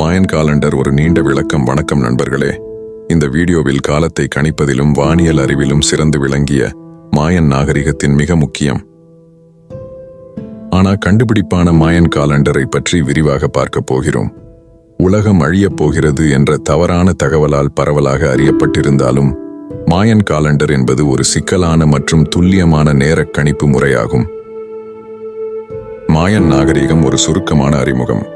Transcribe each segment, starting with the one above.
மாயன் calendar ஒரு நீண்ட விளக்கம். வணக்கம் நண்பர்களே. இந்த வீடியோவில் காலத்தை கணிப்பதிலும் வானியல் அறிவிலும் சிறந்து விளங்கிய மாயன் நாகரிகத்தின் மிக முக்கியம். ஆனா கண்டுபிடிப்பான மாயன் காலண்டரை பற்றி விரிவாக பார்க்க போகிறோம். உலகம் அழியப் போகிறது என்ற தவறான தகவலால் பரவலாக அறியப்பட்டிருந்தாலும் மாயன் காலண்டர் என்பது ஒரு சிக்கலான மற்றும் துல்லியமான நேரக் கணிப்பு முறையாகும். மாயன் நாகரிகம் ஒரு சுருக்கமான அறிமுகம்.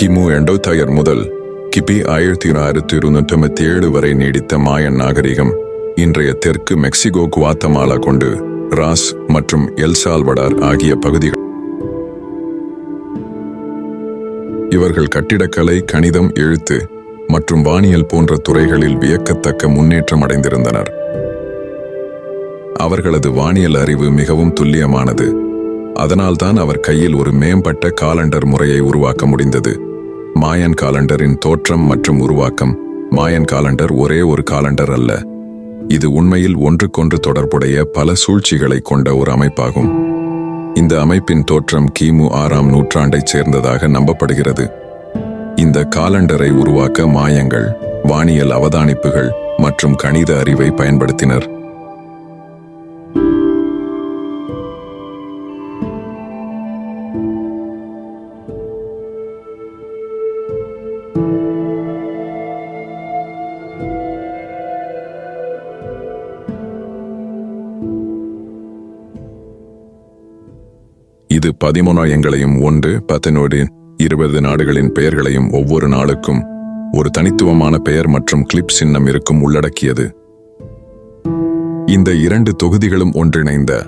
கிமு எண்டோதயர் முதல் கிபி ஆயிரத்தி ஆயிரத்தி இருநூற்றி ஏழு வரை நீடித்த மாயன் நாகரிகம் இன்றைய தெற்கு மெக்சிகோ குவாத்தமாலா கொண்டு ராஸ் மற்றும் எல்சால்வடார் ஆகிய பகுதிகள். இவர்கள் கட்டிடக்கலை கணிதம் எழுத்து மற்றும் வானியல் போன்ற துறைகளில் வியக்கத்தக்க முன்னேற்றம் அடைந்திருந்தனர். அவர்களது வானியல் அறிவு மிகவும் துல்லியமானது. அதனால்தான் அவர் கையில் ஒரு மேம்பட்ட காலண்டர் முறையை உருவாக்க முடிந்தது. மாயன் காலண்டரின் தோற்றம் மற்றும் உருவாக்கம். மாயன் காலண்டர் ஒரே ஒரு காலண்டர் அல்ல. இது உண்மையில் ஒன்றுக்கொன்று தொடர்புடைய பல சூழ்ச்சிகளை கொண்ட ஒரு அமைப்பாகும். இந்த அமைப்பின் தோற்றம் கிமு ஆறாம் நூற்றாண்டைச் சேர்ந்ததாக நம்பப்படுகிறது. இந்த காலண்டரை உருவாக்க மாயங்கள் வானியல் அவதானிப்புகள் மற்றும் கணித அறிவை பயன்படுத்தினர். இது பதிமூணாயங்களையும் ஒன்று பத்தனோடு இருபது நாடுகளின் பெயர்களையும் ஒவ்வொரு நாளுக்கும் ஒரு தனித்துவமான பெயர் மற்றும் கிளிப் சின்னம் இருக்கும் உள்ளடக்கியது. இந்த இரண்டு தொகுதிகளும் ஒன்றிணைந்த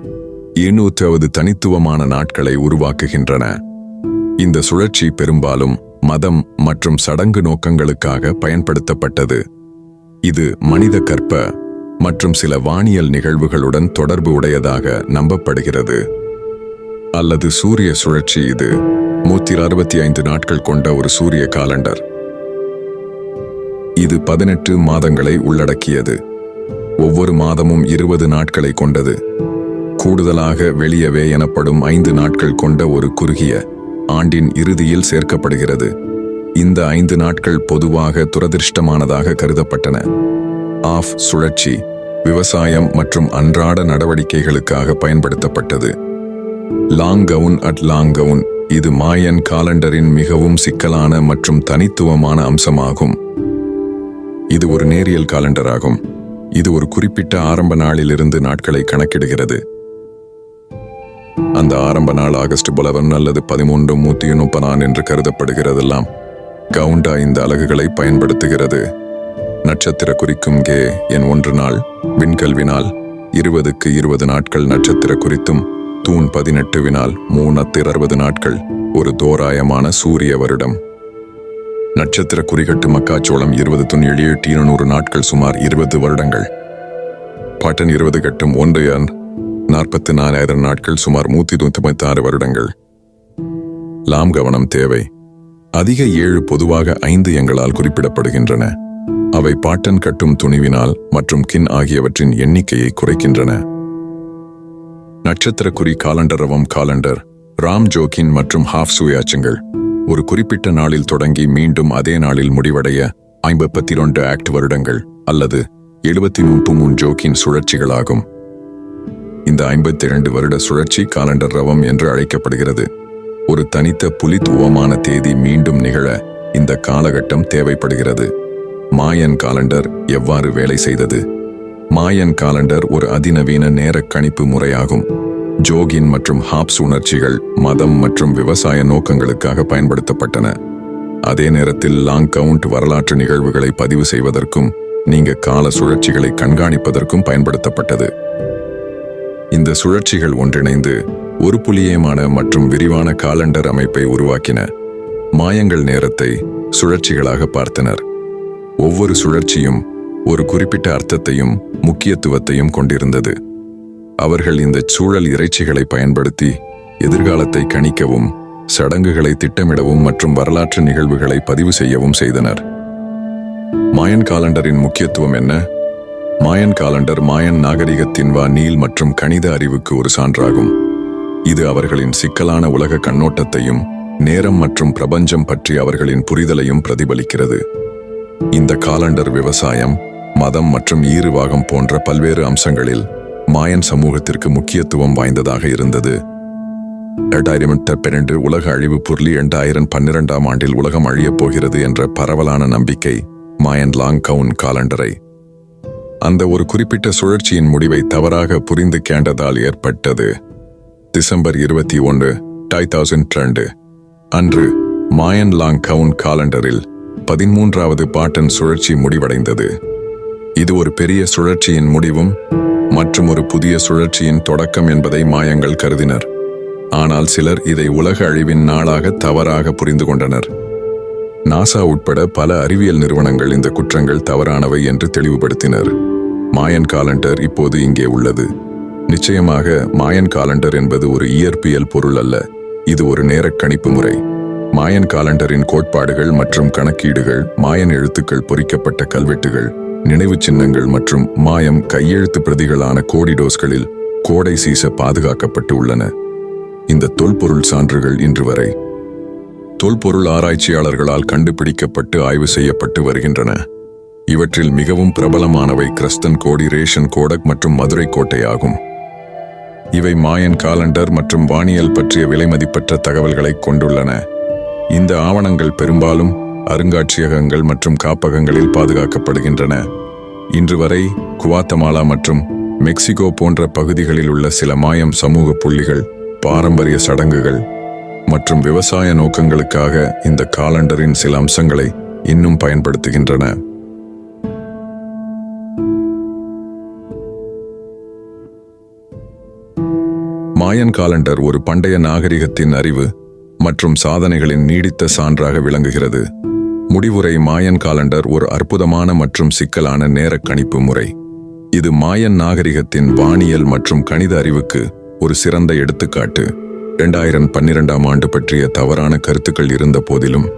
எண்ணூற்றாவது தனித்துவமான நாட்களை உருவாக்குகின்றன. இந்த சுழற்சி பெரும்பாலும் மதம் மற்றும் சடங்கு நோக்கங்களுக்காக பயன்படுத்தப்பட்டது. இது மனித கற்ப மற்றும் சில வானியல் நிகழ்வுகளுடன் தொடர்பு உடையதாக நம்பப்படுகிறது. அல்லது சூரிய சுழற்சி இது நூத்தி அறுபத்தி ஐந்து நாட்கள் கொண்ட ஒரு சூரிய காலண்டர். இது பதினெட்டு மாதங்களை உள்ளடக்கியது. ஒவ்வொரு மாதமும் இருபது நாட்களை கொண்டது. கூடுதலாக வெளியவே எனப்படும் ஐந்து நாட்கள் கொண்ட ஒரு குறுகிய ஆண்டின் இறுதியில் சேர்க்கப்படுகிறது. இந்த ஐந்து நாட்கள் பொதுவாக துரதிர்ஷ்டமானதாக கருதப்பட்டன. ஆஃப் சுழற்சி விவசாயம் மற்றும் அன்றாட நடவடிக்கைகளுக்காக பயன்படுத்தப்பட்டது. லாங்கவுன் அட் லாங்கவுன் இது மாயன் காலண்டரின் மிகவும் சிக்கலான மற்றும் தனித்துவமான அம்சமாகும். இது ஒரு நேரியல் காலண்டர் ஆகும் இது ஒரு குறிப்பிட்ட ஆரம்ப நாளிலிருந்து நாட்களை கணக்கிடுகிறது. அந்த ஆரம்ப நாள் ஆகஸ்ட் புலவன் அல்லது பதிமூன்று நூத்தி முப்பதான் என்று கருதப்படுகிறதெல்லாம் கவுண்டா இந்த அலகுகளை பயன்படுத்துகிறது. நட்சத்திர குறிக்கும் கே என் ஒன்று நாள் விண்கல்வினால் இருபதுக்கு இருபது நாட்கள் நட்சத்திர குறித்தும் தூண் பதினெட்டு வினால் மூணத்து அறுபது நாட்கள் ஒரு தோராயமான சூரிய வருடம். நட்சத்திர குறிகட்டு மக்காச்சோளம் இருபது துணி எழுநூற்றி இருநூறு நாட்கள் சுமார் இருபது வருடங்கள். பாட்டன் இருபது கட்டும் ஒன்று எண் நாற்பத்தி நாலாயிரம் நாட்கள் சுமார் நூற்றி தொண்ணூத்தி ஆறு வருடங்கள். லாம் கவனம் தேவை. அதிக ஏழு பொதுவாக ஐந்து எங்களால் குறிப்பிடப்படுகின்றன. அவை பாட்டன் கட்டும் துணிவினால் மற்றும் கின் ஆகியவற்றின் எண்ணிக்கையை குறைக்கின்றன. நட்சத்திர குறி காலண்டர் ரவம் காலண்டர் ராம் ஜோகின் மற்றும் ஹாஃப் சூயாச்சுங்கள். ஒரு குறிப்பிட்ட நாளில் தொடங்கி மீண்டும் அதே நாளில் முடிவடைய ஐம்பத்தி இரண்டு ஆக்ட் வருடங்கள் அல்லது எழுபத்தி மூன்று மூன் ஜோக்கின் சுழற்சிகளாகும். இந்த ஐம்பத்தி இரண்டு வருட சுழற்சி காலண்டர் ரவம் என்று அழைக்கப்படுகிறது. ஒரு தனித்த புலித்துவமான தேதி மீண்டும் நிகழ இந்த காலகட்டம் தேவைப்படுகிறது. மாயன் காலண்டர் எவ்வாறு வேலை செய்தது? மாயன் காலண்டர் ஒரு அதிநவீன நேர கணிப்பு முறையாகும். ஜோகின் மற்றும் ஹாப்ஸ் உணர்ச்சிகள் மதம் மற்றும் விவசாய நோக்கங்களுக்காக பயன்படுத்தப்பட்டன. அதே நேரத்தில் லாங் கவுண்ட் வரலாற்று நிகழ்வுகளை பதிவு செய்வதற்கும் நீங்க கால சுழற்சிகளை கண்காணிப்பதற்கும் பயன்படுத்தப்பட்டது. இந்த சுழற்சிகள் ஒன்றிணைந்து ஒரு புலியமான மற்றும் விரிவான காலண்டர் அமைப்பை உருவாக்கின. மாயங்கள் நேரத்தை சுழற்சிகளாக பார்த்தனர். ஒவ்வொரு சுழற்சியும் ஒரு குறிப்பிட்ட அர்த்தத்தையும் முக்கியத்துவத்தையும் கொண்டிருந்தது. அவர்கள் இந்த சூழல் இறைச்சிகளை பயன்படுத்தி எதிர்காலத்தை கணிக்கவும் சடங்குகளை திட்டமிடவும் மற்றும் வரலாற்று நிகழ்வுகளை பதிவு செய்யவும் செய்தனர். மாயன் காலண்டரின் முக்கியத்துவம் என்ன? மாயன் காலண்டர் மாயன் நாகரிகத்தின் வா நீல் மற்றும் கணித அறிவுக்கு ஒரு சான்றாகும். இது அவர்களின் சிக்கலான உலக கண்ணோட்டத்தையும் நேரம் மற்றும் பிரபஞ்சம் பற்றி அவர்களின் புரிதலையும் பிரதிபலிக்கிறது. இந்த காலண்டர் விவசாயம் மதம் மற்றும் ஈருவாகம் போன்ற பல்வேறு அம்சங்களில் மாயன் சமூகத்திற்கு முக்கியத்துவம் வாய்ந்ததாக இருந்தது. இரண்டாயிரம் பன்னெண்டு உலக அழிவு பொருளி இரண்டாயிரம் பன்னிரெண்டாம் ஆண்டில் உலகம் அழியப் போகிறது என்ற பரவலான நம்பிக்கை மாயன் லாங் கவுன் காலண்டரை. அந்த ஒரு குறிப்பிட்ட சுழற்சியின் முடிவை தவறாக புரிந்து கேண்டதால் ஏற்பட்டது. டிசம்பர் இருபத்தி ஒன்று டை தௌசண்ட் ரெண்டு அன்று மாயன் லாங் கவுன் காலண்டரில் பதிமூன்றாவது பாட்டன் சுழற்சி முடிவடைந்தது. இது ஒரு பெரிய சுழற்சியின் முடிவும் மற்றும் ஒரு புதிய சுழற்சியின் தொடக்கம் என்பதை மாயங்கள் கருதினர். ஆனால் சிலர் இதை உலக அழிவின் நாளாக தவறாக புரிந்து கொண்டனர். நாசா உட்பட பல அறிவியல் நிறுவனங்கள் இந்த குற்றங்கள் தவறானவை என்று தெளிவுபடுத்தினர். மாயன் காலண்டர் இப்போது இங்கே உள்ளது. நிச்சயமாக மாயன் காலண்டர் என்பது ஒரு இயற்பியல் பொருள் அல்ல. இது ஒரு நேரக் கணிப்பு முறை. மாயன் காலண்டரின் கோட்பாடுகள் மற்றும் கணக்கீடுகள் மாயன் எழுத்துக்கள் பொறிக்கப்பட்ட கல்வெட்டுகள் நினைவுச் சின்னங்கள் மற்றும் மாயம் கையெழுத்து பிரதிகளான கோடிடோஸ்களில் கோடை சீச பாதுகாக்கப்பட்டு உள்ளன. இந்த தொல்பொருள் சான்றுகள் இன்று வரை தொல்பொருள் ஆராய்ச்சியாளர்களால் கண்டுபிடிக்கப்பட்டு ஆய்வு செய்யப்பட்டு வருகின்றன. இவற்றில் மிகவும் பிரபலமானவை கிறிஸ்தன் கோடி ரேஷன் கோடக் மற்றும் மதுரை கோட்டை ஆகும் இவை மாயன் காலண்டர் மற்றும் வானியல் பற்றிய விலைமதிப்பற்ற தகவல்களை கொண்டுள்ளன. இந்த ஆவணங்கள் பெரும்பாலும் அருங்காட்சியகங்கள் மற்றும் காப்பகங்களில் பாதுகாக்கப்படுகின்றன. இன்று வரை குவாத்தமாலா மற்றும் மெக்சிகோ போன்ற பகுதிகளில் உள்ள சில மாயம் சமூக புள்ளிகள் பாரம்பரிய சடங்குகள் மற்றும் விவசாய நோக்கங்களுக்காக இந்த காலண்டரின் சில அம்சங்களை இன்னும் பயன்படுத்துகின்றன. மாயன் காலண்டர் ஒரு பண்டைய நாகரிகத்தின் அறிவு மற்றும் சாதனைகளின் நீடித்த சான்றாக விளங்குகிறது. முடிவுரை மாயன் காலண்டர் ஒரு அற்புதமான மற்றும் சிக்கலான நேரக் கணிப்பு முறை. இது மாயன் நாகரிகத்தின் வானியல் மற்றும் கணித அறிவுக்கு ஒரு சிறந்த எடுத்துக்காட்டு. இரண்டாயிரம் பன்னிரெண்டாம் ஆண்டு பற்றிய தவறான கருத்துக்கள் இருந்த போதிலும்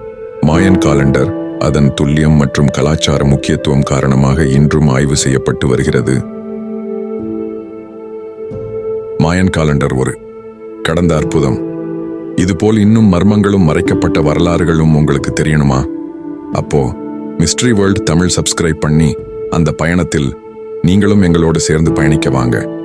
மாயன் காலண்டர் அதன் துல்லியம் மற்றும் கலாச்சார முக்கியத்துவம் காரணமாக இன்றும் ஆய்வு செய்யப்பட்டு வருகிறது. மாயன் காலண்டர் ஒரு கடந்த அற்புதம். இதுபோல் இன்னும் மர்மங்களும் மறைக்கப்பட்ட வரலாறுகளும் உங்களுக்கு தெரியணுமா? அப்போ மிஸ்ட்ரி வேர்ல்ட் தமிழ் சப்ஸ்கிரைப் பண்ணி அந்த பயணத்தில் நீங்களும் எங்களோடு சேர்ந்து பயணிக்க வாங்க.